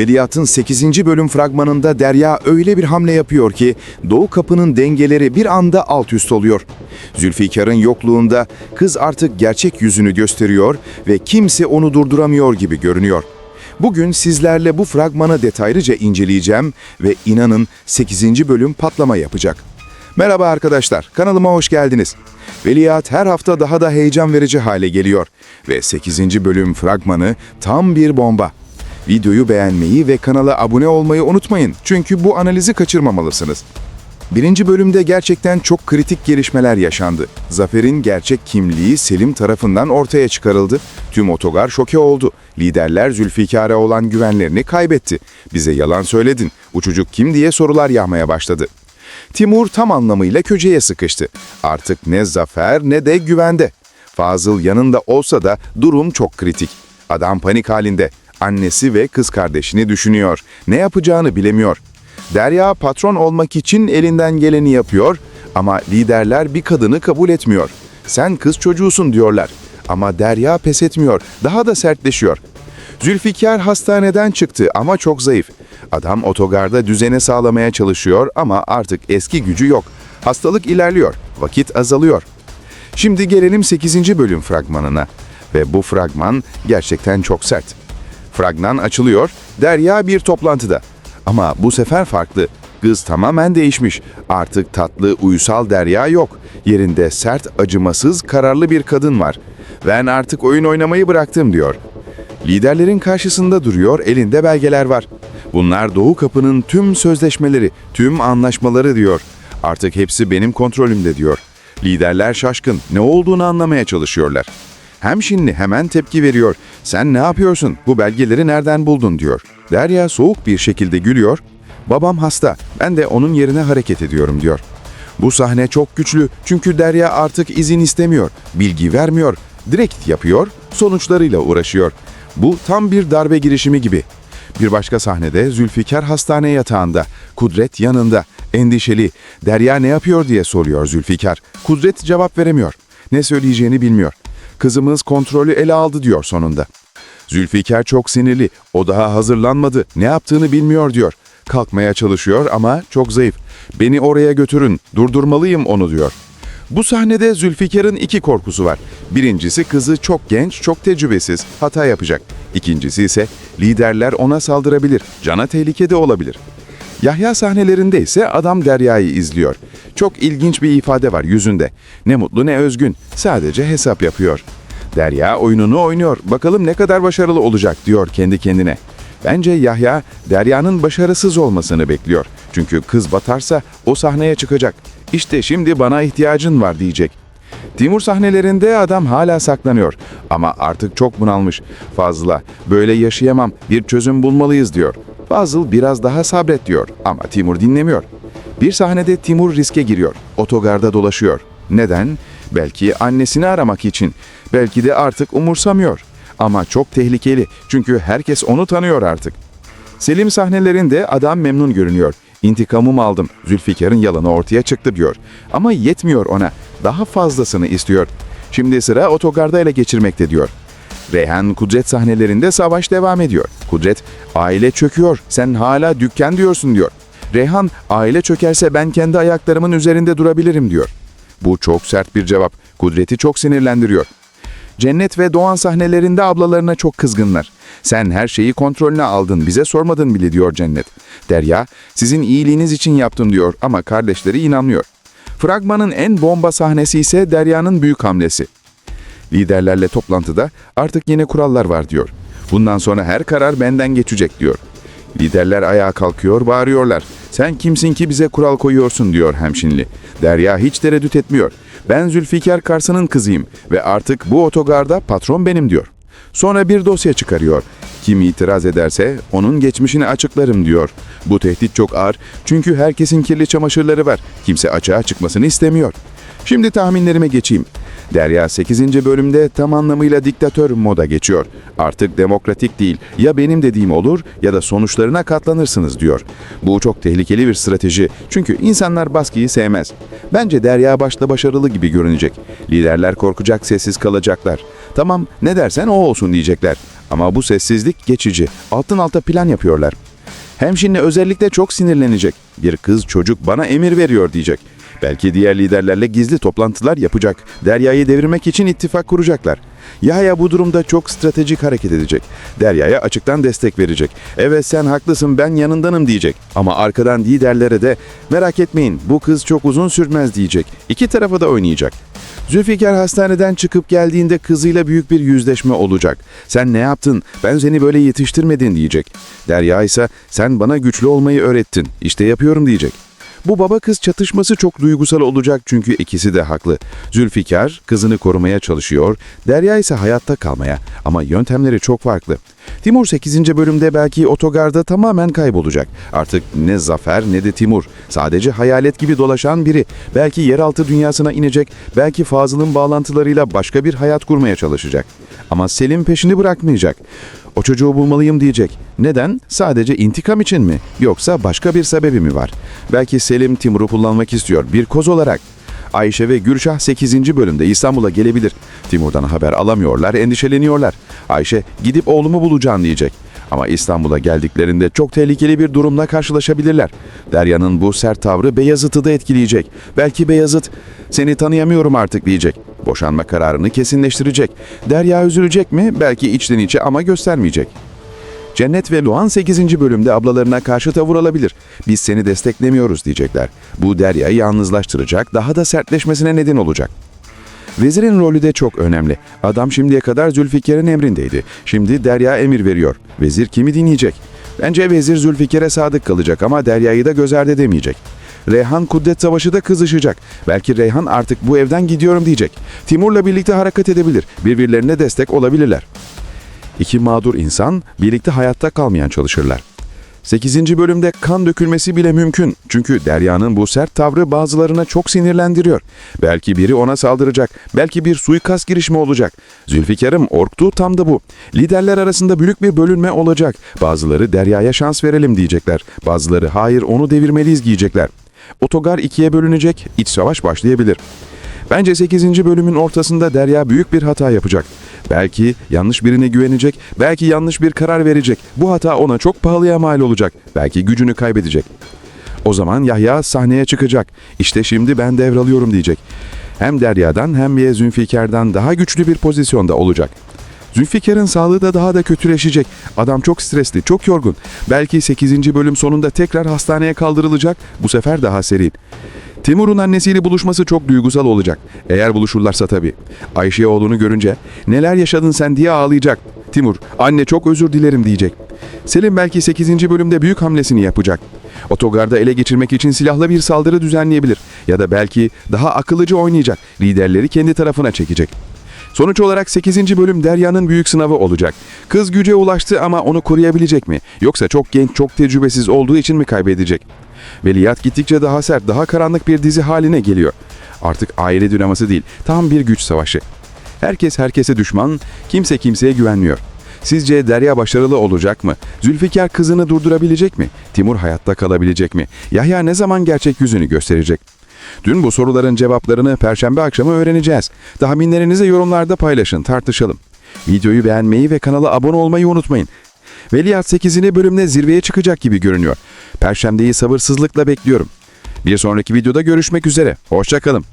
Veliahtın 8. bölüm fragmanında Derya öyle bir hamle yapıyor ki Doğu Kapı'nın dengeleri bir anda alt üst oluyor. Zülfikar'ın yokluğunda kız artık gerçek yüzünü gösteriyor ve kimse onu durduramıyor gibi görünüyor. Bugün sizlerle bu fragmanı detaylıca inceleyeceğim ve inanın 8. bölüm patlama yapacak. Merhaba arkadaşlar, kanalıma hoş geldiniz. Veliaht her hafta daha da heyecan verici hale geliyor ve 8. bölüm fragmanı tam bir bomba. Videoyu beğenmeyi ve kanala abone olmayı unutmayın çünkü bu analizi kaçırmamalısınız. Birinci bölümde gerçekten çok kritik gelişmeler yaşandı. Zafer'in gerçek kimliği Selim tarafından ortaya çıkarıldı. Tüm otogar şoke oldu. Liderler Zülfikar'a olan güvenlerini kaybetti. Bize yalan söyledin, uçucuk kim diye sorular yağmaya başladı. Timur tam anlamıyla köşeye sıkıştı. Artık ne Zafer ne de güvende. Fazıl yanında olsa da durum çok kritik. Adam panik halinde. Annesi ve kız kardeşini düşünüyor. Ne yapacağını bilemiyor. Derya patron olmak için elinden geleni yapıyor ama liderler bir kadını kabul etmiyor. Sen kız çocuğusun diyorlar. Ama Derya pes etmiyor. Daha da sertleşiyor. Zülfikar hastaneden çıktı ama çok zayıf. Adam otogarda düzene sağlamaya çalışıyor ama artık eski gücü yok. Hastalık ilerliyor, vakit azalıyor. Şimdi gelelim 8. bölüm fragmanına. Ve bu fragman gerçekten çok sert. Fragman açılıyor, Derya bir toplantıda. Ama bu sefer farklı. Kız tamamen değişmiş. Artık tatlı, uysal Derya yok. Yerinde sert, acımasız, kararlı bir kadın var. Ben artık oyun oynamayı bıraktım diyor. Liderlerin karşısında duruyor, elinde belgeler var. Bunlar Doğu Kapı'nın tüm sözleşmeleri, tüm anlaşmaları diyor. Artık hepsi benim kontrolümde diyor. Liderler şaşkın, ne olduğunu anlamaya çalışıyorlar. Hemşinli hemen tepki veriyor. Sen ne yapıyorsun? Bu belgeleri nereden buldun diyor. Derya soğuk bir şekilde gülüyor. Babam hasta. Ben de onun yerine hareket ediyorum diyor. Bu sahne çok güçlü çünkü Derya artık izin istemiyor, bilgi vermiyor, direkt yapıyor, sonuçlarıyla uğraşıyor. Bu tam bir darbe girişimi gibi. Bir başka sahnede Zülfikar hastane yatağında, Kudret yanında, endişeli. Derya ne yapıyor diye soruyor Zülfikar. Kudret cevap veremiyor. Ne söyleyeceğini bilmiyor. Kızımız kontrolü ele aldı diyor sonunda. Zülfikar çok sinirli. O daha hazırlanmadı. Ne yaptığını bilmiyor diyor. Kalkmaya çalışıyor ama çok zayıf. Beni oraya götürün. Durdurmalıyım onu diyor. Bu sahnede Zülfikar'ın iki korkusu var. Birincisi kızı çok genç, çok tecrübesiz, hata yapacak. İkincisi ise liderler ona saldırabilir, cana tehlikede olabilir. Yahya sahnelerinde ise adam Derya'yı izliyor. Çok ilginç bir ifade var yüzünde. Ne mutlu ne özgün, sadece hesap yapıyor. Derya oyununu oynuyor, bakalım ne kadar başarılı olacak diyor kendi kendine. Bence Yahya, Derya'nın başarısız olmasını bekliyor. Çünkü kız batarsa o sahneye çıkacak. İşte şimdi bana ihtiyacın var diyecek. Timur sahnelerinde adam hala saklanıyor ama artık çok bunalmış. Fazla, böyle yaşayamam, bir çözüm bulmalıyız diyor. Fazıl biraz daha sabret diyor ama Timur dinlemiyor. Bir sahnede Timur riske giriyor, otogarda dolaşıyor. Neden? Belki annesini aramak için, belki de artık umursamıyor. Ama çok tehlikeli çünkü herkes onu tanıyor artık. Selim sahnelerinde adam memnun görünüyor. İntikamımı aldım. Zülfikar'ın yalanı ortaya çıktı diyor. Ama yetmiyor ona. Daha fazlasını istiyor. Şimdi sıra otogarda ele geçirmekte diyor. Reyhan Kudret sahnelerinde savaş devam ediyor. Kudret, aile çöküyor. Sen hala dükkan diyorsun diyor. Reyhan, aile çökerse ben kendi ayaklarımın üzerinde durabilirim diyor. Bu çok sert bir cevap. Kudret'i çok sinirlendiriyor. Cennet ve Doğan sahnelerinde ablalarına çok kızgınlar. Sen her şeyi kontrolüne aldın, bize sormadın bile diyor Cennet. Derya, sizin iyiliğiniz için yaptım diyor ama kardeşleri inanmıyor. Fragmanın en bomba sahnesi ise Derya'nın büyük hamlesi. Liderlerle toplantıda artık yeni kurallar var diyor. Bundan sonra her karar benden geçecek diyor. Liderler ayağa kalkıyor, bağırıyorlar. Sen kimsin ki bize kural koyuyorsun diyor hemşinli. Derya hiç tereddüt etmiyor. Ben Zülfikar Kars'ın kızıyım ve artık bu otogarda patron benim diyor. Sonra bir dosya çıkarıyor. Kim itiraz ederse onun geçmişini açıklarım diyor. Bu tehdit çok ağır çünkü herkesin kirli çamaşırları var. Kimse açığa çıkmasını istemiyor. Şimdi tahminlerime geçeyim. Derya 8. bölümde tam anlamıyla diktatör moda geçiyor. Artık demokratik değil. Ya benim dediğim olur ya da sonuçlarına katlanırsınız diyor. Bu çok tehlikeli bir strateji. Çünkü insanlar baskıyı sevmez. Bence Derya başta başarılı gibi görünecek. Liderler korkacak, sessiz kalacaklar. Tamam ne dersen o olsun diyecekler. Ama bu sessizlik geçici. Altın alta plan yapıyorlar. Hemşinle özellikle çok sinirlenecek. Bir kız çocuk bana emir veriyor diyecek. Belki diğer liderlerle gizli toplantılar yapacak. Derya'yı devirmek için ittifak kuracaklar. Yahya bu durumda çok stratejik hareket edecek. Derya'ya açıktan destek verecek. Evet sen haklısın ben yanındanım diyecek. Ama arkadan liderlere de merak etmeyin bu kız çok uzun sürmez diyecek. İki tarafı da oynayacak. Zülfikar hastaneden çıkıp geldiğinde kızıyla büyük bir yüzleşme olacak. Sen ne yaptın? Ben seni böyle yetiştirmedin diyecek. Derya ise sen bana güçlü olmayı öğrettin. İşte yapıyorum diyecek. Bu baba kız çatışması çok duygusal olacak çünkü ikisi de haklı. Zülfikar kızını korumaya çalışıyor, Derya ise hayatta kalmaya ama yöntemleri çok farklı. Timur 8. bölümde belki otogarda tamamen kaybolacak. Artık ne Zafer ne de Timur. Sadece hayalet gibi dolaşan biri. Belki yeraltı dünyasına inecek, belki Fazıl'ın bağlantılarıyla başka bir hayat kurmaya çalışacak. Ama Selim peşini bırakmayacak. O çocuğu bulmalıyım diyecek. Neden? Sadece intikam için mi? Yoksa başka bir sebebi mi var? Belki Selim Timur'u kullanmak istiyor bir koz olarak. Ayşe ve Gülşah 8. bölümde İstanbul'a gelebilir. Timur'dan haber alamıyorlar, endişeleniyorlar. Ayşe gidip oğlumu bulacağım diyecek. Ama İstanbul'a geldiklerinde çok tehlikeli bir durumla karşılaşabilirler. Derya'nın bu sert tavrı Beyazıt'ı da etkileyecek. Belki Beyazıt seni tanıyamıyorum artık diyecek. Boşanma kararını kesinleştirecek. Derya üzülecek mi? Belki içten içe ama göstermeyecek. Cennet ve Luan 8. bölümde ablalarına karşı tavır alabilir. Biz seni desteklemiyoruz diyecekler. Bu Derya'yı yalnızlaştıracak, daha da sertleşmesine neden olacak. Vezirin rolü de çok önemli. Adam şimdiye kadar Zülfikar'ın emrindeydi. Şimdi Derya emir veriyor. Vezir kimi dinleyecek? Bence vezir Zülfikar'a sadık kalacak ama Derya'yı da göz ardı edemeyecek. Reyhan Kudret Savaşı da kızışacak. Belki Reyhan artık bu evden gidiyorum diyecek. Timur'la birlikte hareket edebilir. Birbirlerine destek olabilirler. İki mağdur insan birlikte hayatta kalmayan çalışırlar. 8. bölümde kan dökülmesi bile mümkün. Çünkü Derya'nın bu sert tavrı bazılarına çok sinirlendiriyor. Belki biri ona saldıracak, belki bir suikast girişimi olacak. Zülfikar'ım orktuğu tam da bu. Liderler arasında büyük bir bölünme olacak. Bazıları Derya'ya şans verelim diyecekler. Bazıları hayır onu devirmeliyiz diyecekler. Otogar ikiye bölünecek, iç savaş başlayabilir. Bence 8. bölümün ortasında Derya büyük bir hata yapacak. Belki yanlış birine güvenecek, belki yanlış bir karar verecek. Bu hata ona çok pahalıya mal olacak. Belki gücünü kaybedecek. O zaman Yahya sahneye çıkacak. İşte şimdi ben devralıyorum diyecek. Hem Derya'dan hem de Zülfikar'dan daha güçlü bir pozisyonda olacak. Zülfikar'ın sağlığı da daha da kötüleşecek. Adam çok stresli, çok yorgun. Belki 8. bölüm sonunda tekrar hastaneye kaldırılacak. Bu sefer daha serin. Timur'un annesiyle buluşması çok duygusal olacak. Eğer buluşurlarsa tabii. Ayşe oğlunu görünce neler yaşadın sen diye ağlayacak. Timur, anne çok özür dilerim diyecek. Selim belki 8. bölümde büyük hamlesini yapacak. Otogarda ele geçirmek için silahlı bir saldırı düzenleyebilir. Ya da belki daha akıllıca oynayacak. Liderleri kendi tarafına çekecek. Sonuç olarak 8. bölüm Derya'nın büyük sınavı olacak. Kız güce ulaştı ama onu koruyabilecek mi? Yoksa çok genç, çok tecrübesiz olduğu için mi kaybedecek? Veliyat gittikçe daha sert, daha karanlık bir dizi haline geliyor. Artık aile dinaması değil, tam bir güç savaşı. Herkes herkese düşman, kimse kimseye güvenmiyor. Sizce Derya başarılı olacak mı? Zülfikar kızını durdurabilecek mi? Timur hayatta kalabilecek mi? Yahya ne zaman gerçek yüzünü gösterecek? Dün bu soruların cevaplarını perşembe akşamı öğreneceğiz. Tahminlerinizi yorumlarda paylaşın, tartışalım. Videoyu beğenmeyi ve kanala abone olmayı unutmayın. Veliaht 8. bölümde zirveye çıkacak gibi görünüyor. Perşembeyi sabırsızlıkla bekliyorum. Bir sonraki videoda görüşmek üzere. Hoşçakalın.